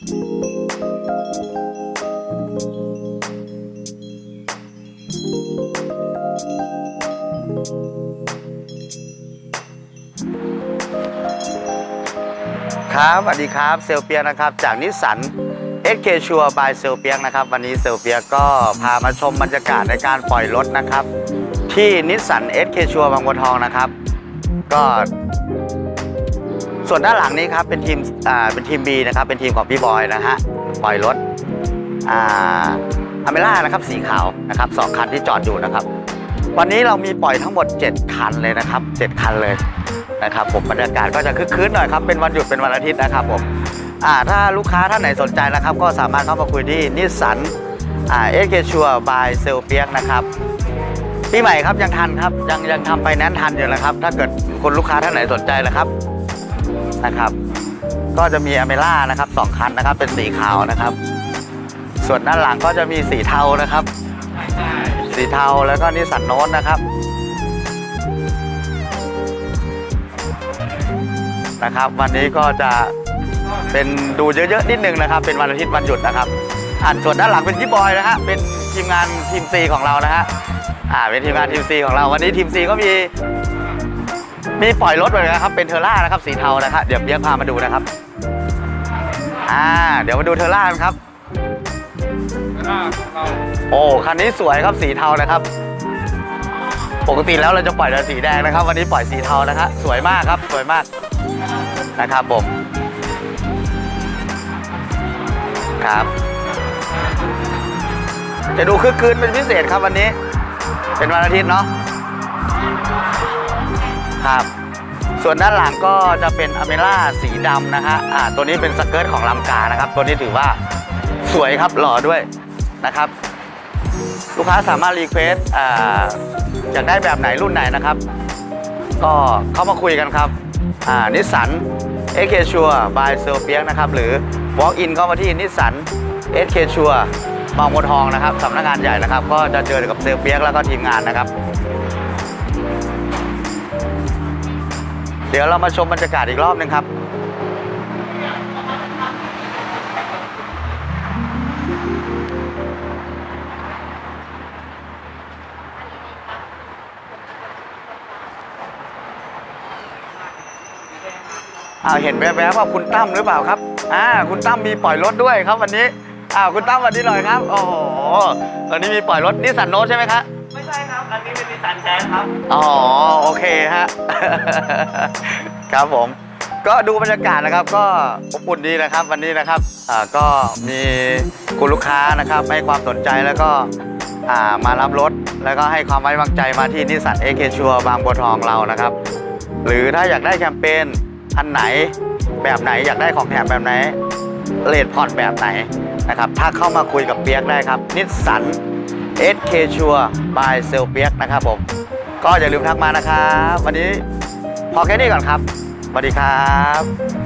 ครับสวัสดีครับเซลเปียกนะครับ จากนิสสัน SK ชัวร์บายเซลเปียกนะครับ วันนี้เซลเปียกก็พามาชมบรรยากาศในการปล่อยรถนะครับ ที่นิสสัน SK ชัวร์บางบัวทองนะครับ ก็ ส่วนด้านหลังนี้ครับเป็นทีมอ่าเป็นทีม B นะครับเป็นทีมของพี่บอยนะฮะปล่อยรถอ่าอเมล่านะครับสีขาวนะครับสองคันที่จอดอยู่นะครับ วันนี้เรามีปล่อยทั้งหมด 7 คันเลยนะครับ 7 คันเลยนะครับผมบรรยากาศก็จะคึกคืนหน่อยครับเป็นวันหยุดเป็นวันอาทิตย์นะครับผมอ่าถ้าลูกค้าท่านไหนสนใจนะครับ ก็สามารถเข้ามาคุยที่นิสสันอ่าเอสเคชัวบายเซลเปียกนะครับปีใหม่ครับยังทันครับยังยังทำไปแนนซ์ทันอยู่นะครับ ถ้าเกิดคนลูกค้าท่านไหนสนใจนะครับ นะครับ ก็จะมีอเมล่านะครับสองคันนะครับ เป็นสีขาวนะครับ ส่วนด้านหลังก็จะมีสีเทานะครับ สีเทาแล้วก็นิสสันโน้ตนะครับนะครับ วันนี้ก็จะเป็นดูเยอะๆนิดนึงนะครับ เป็นวันอาทิตย์วันหยุดนะครับอ่านส่วนด้านหลังเป็นพี่บอยนะฮะเป็นทีมงานทีมซีของเรานะฮะอ่าเป็นทีมงานทีมซีของเราวันนี้ทีมซีก็มี มีปล่อยรถไปเลยนะครับ เป็นเทอร่านะครับสีเทานะครับ เดี๋ยวเบียร์พามาดูนะครับ อ่า เดี๋ยวมาดูเทอร่ากันครับ โอ้ คันนี้สวยครับสีเทานะครับ ปกติแล้วเราจะปล่อยแต่สีแดงนะครับ วันนี้ปล่อยสีเทานะครับ สวยมากครับ สวยมากนะครับผม ครับ จะดูคึกคืนเป็นพิเศษครับวันนี้ เป็นวันอาทิตย์เนาะ ครับส่วนด้านหลังก็จะเป็นอเมล่าสีดำนะฮะอ่าตัวนี้เป็นสเกิร์ตของลำกานะครับ ตัวนี้ถือว่าสวยครับหล่อด้วยนะครับ ลูกค้าสามารถรีเควสอ่าอยากได้แบบไหนรุ่นไหนนะครับ ก็เข้ามาคุยกันครับอ่านิสสันเอเคชัวบายเซลเปียกนะครับ หรือ Walk in เข้ามาที่นิสสันเอเคชัวบางบัวทองนะครับสำนักงานใหญ่นะครับ ก็จะเจอกับเซลเปียกแล้วก็ทีมงานนะครับ เดี๋ยวเรามาชมบรรยากาศอีกรอบหนึงครับอ่าเห็นแวบๆว่าคุณตั้มหรือเปล่าครับ อ่า คุณตั้มมีปล่อยรถด้วยครับวันนี้อ่าคุณตั้มวันนี้หน่อยครับ โอ้โห วันนี้มีปล่อยรถนิสสันโนใช่ไหมครับ ไม่ใช่ครับ อันนี้เป็นนิสสันแจ๊สครับ อ๋อโอเคฮะ ครับผม ก็ดูบรรยากาศนะครับ ก็อบอุ่นดีนะครับ วันนี้นะครับอ่าก็มีคุณลูกค้านะครับให้ความสนใจแล้วก็อ่ามารับรถ แล้วก็ให้ความไว้วางใจมาที่นิสสันเอเคชัวบางบัวทองเรานะครับ หรือถ้าอยากได้แคมเปญอันไหนแบบไหนอยากได้ของแถมแบบไหนเลทผ่อนแบบไหนนะครับถ้าเข้ามาคุยกับเปียกได้ครับนิสสัน SK ชัวบายเซลเปียกนะครับผม ก็อย่าลืมทักมานะครับ วันนี้พอแค่นี้ก่อนครับสวัสดีครับ